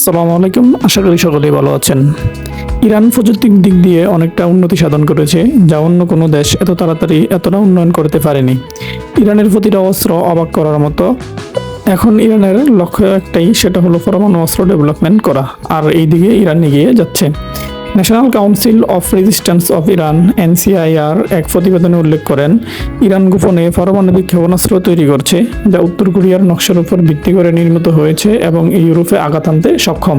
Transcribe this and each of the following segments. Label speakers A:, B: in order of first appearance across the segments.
A: আসসালামু আলাইকুম। আশা করি সকলেই ভালো আছেন। ইরান প্রযুক্তির দিক দিয়ে অনেকটা উন্নতি সাধন করেছে, যা অন্য কোনো দেশ এত তাড়াতাড়ি এতটা উন্নয়ন করতে পারেনি। ইরানের প্রতিটা অস্ত্র অবাক করার মতো। এখন ইরানের লক্ষ্য একটাই, সেটা হলো পরমাণু অস্ত্র ডেভেলপমেন্ট করা, আর এই দিকে ইরান এগিয়ে যাচ্ছে। National council of resistance of Iran NCIR এক প্রতিবেদনে উল্লেখ করেন, ইরান গোপনে পারমাণবিক ক্ষেপণাস্ত্র তৈরি করছে, যা উত্তর কোরিয়ার নকশার উপর ভিত্তি করে নির্মিত হয়েছে এবং ইউরোপে আঘাত আনতে সক্ষম।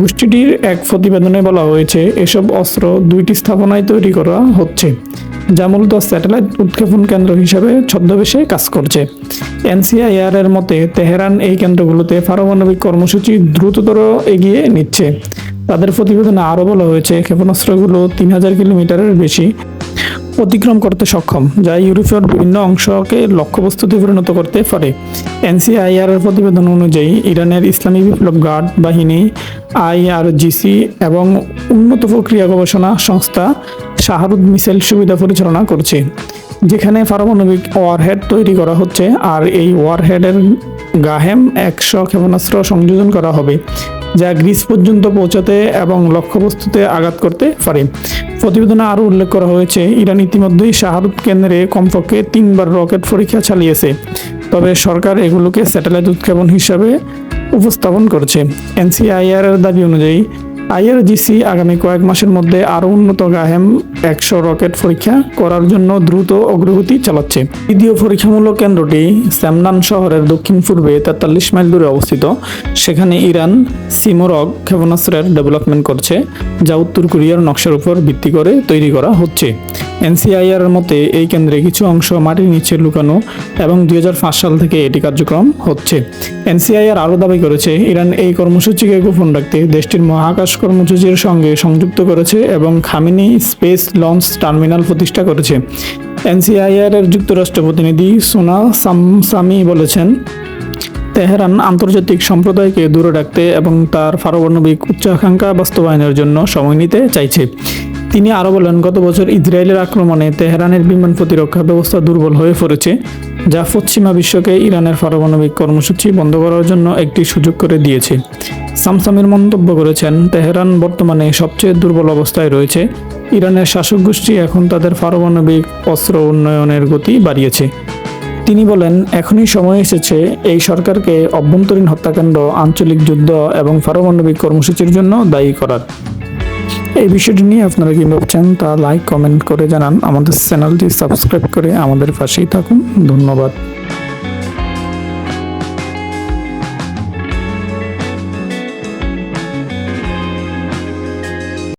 A: গোষ্ঠীটির এক প্রতিবেদনে বলা হয়েছে, এসব অস্ত্র দুইটি স্থাপনায় তৈরি করা হচ্ছে, যা মূলত স্যাটেলাইট উৎক্ষেপণ কেন্দ্র হিসাবে ছদ্মবেশে কাজ করছে। এনসিআইআর এর মতে, তেহরান এই কেন্দ্রগুলোতে পারমাণবিক কর্মসূচি দ্রুততর এগিয়ে নিচ্ছে। তাদের প্রতিবেদনে আরও বলা হয়েছে, ক্ষেপণাস্ত্রগুলো তিন হাজার কিলোমিটারের বেশি অতিক্রম করতে সক্ষম, যা ইউরোপের বিভিন্ন অংশকে লক্ষ্যবস্তুতে পরিণত করতে পারে। এনসিআইআর এর প্রতিবেদন অনুযায়ী, ইরানের ইসলামী বিপ্লব গার্ড বাহিনী, আইআরজিসি এবং উন্নত প্রক্রিয়া গবেষণা সংস্থা শাহরুদ মিসাইল সুবিধা পরিচালনা করছে, যেখানে পারমাণবিক ওয়ারহেড তৈরি করা হচ্ছে, আর এই ওয়ারহেডের গাহেম একশো ক্ষেপণাস্ত্র সংযোজন করা হবে। যা গ্রিস পর্যন্ত পৌঁছাতে এবং লক্ষ্যবস্তুতে আঘাত করতে পারে। প্রতিবেদনে আরও উল্লেখ করা হয়েছে, ইরান ইতিমধ্যেই শাহরুখ কেন্দ্রে কমপক্ষে তিনবার রকেট পরীক্ষা চালিয়েছে। তবে সরকার এগুলোকে স্যাটেলাইট উৎক্ষেপণ হিসাবে উপস্থাপন করছে। এনসিআইআর এর দাবি অনুযায়ী আইআরজিসি আগামী কয়েক মাসের মধ্যে আরও উন্নত গাহেম একশো রকেট পরীক্ষা করার জন্য দ্রুত অগ্রগতি চালাচ্ছে। দ্বিতীয় পরীক্ষামূলক কেন্দ্রটি স্যামনান শহরের দক্ষিণ পূর্বে তেতাল্লিশ মাইল দূরে অবস্থিত। সেখানে ইরান, সিমোরগ ক্ষেপণাস্ত্রের ডেভেলপমেন্ট করছে, যা উত্তর কোরিয়ার নকশার উপর ভিত্তি করে তৈরি করা হচ্ছে। এনসিআইআর মতে, এই কেন্দ্রে কিছু অংশ মাটির নিচে লুকানো এবং দু হাজার পাঁচ সাল থেকে এটি কার্যক্রম হচ্ছে। এনসিআইআর আরও দাবি করেছে, ইরান এই কর্মসূচিকে গোপন রাখতে দেশটির মহাকাশ কর্মসূচির সঙ্গে সংযুক্ত করেছে এবং খামিনি স্পেস লঞ্চ টার্মিনাল প্রতিষ্ঠা করেছে। এনসিআইআর এর যুক্তরাষ্ট্র প্রতিনিধি সোনা সামসামি বলেছেন, তেহরান আন্তর্জাতিক সম্প্রদায়কে দূরে রাখতে এবং তার পারমাণবিক উচ্চাকাঙ্ক্ষা বাস্তবায়নের জন্য সময় নিতে চাইছে। তিনি আরও বলেন, গত বছর ইসরায়েলের আক্রমণে তেহরানের বিমান প্রতিরক্ষা ব্যবস্থা দুর্বল হয়ে পড়েছে, যা পশ্চিমা বিশ্বকে ইরানের পারমাণবিক কর্মসূচি বন্ধ করার জন্য একটি সুযোগ করে দিয়েছে। সামসামির মন্তব্য করেছেন, তেহরান বর্তমানে সবচেয়ে দুর্বল অবস্থায় রয়েছে। ইরানের শাসক গোষ্ঠী এখন তাদের পারমাণবিক অস্ত্র উন্নয়নের গতি বাড়িয়েছে। তিনি বলেন, এখনই সময় এসেছে এই সরকারকে অভ্যন্তরীণ হত্যাকাণ্ড, আঞ্চলিক যুদ্ধ এবং পারমাণবিক কর্মসূচির জন্য দায়ী করার। এই বিষয়টি নিয়ে আপনারা কি ভাবছেন তা লাইক কমেন্ট করে জানান। আমাদের চ্যানেলটি সাবস্ক্রাইব করে আমাদের পাশেই থাকুন। ধন্যবাদ।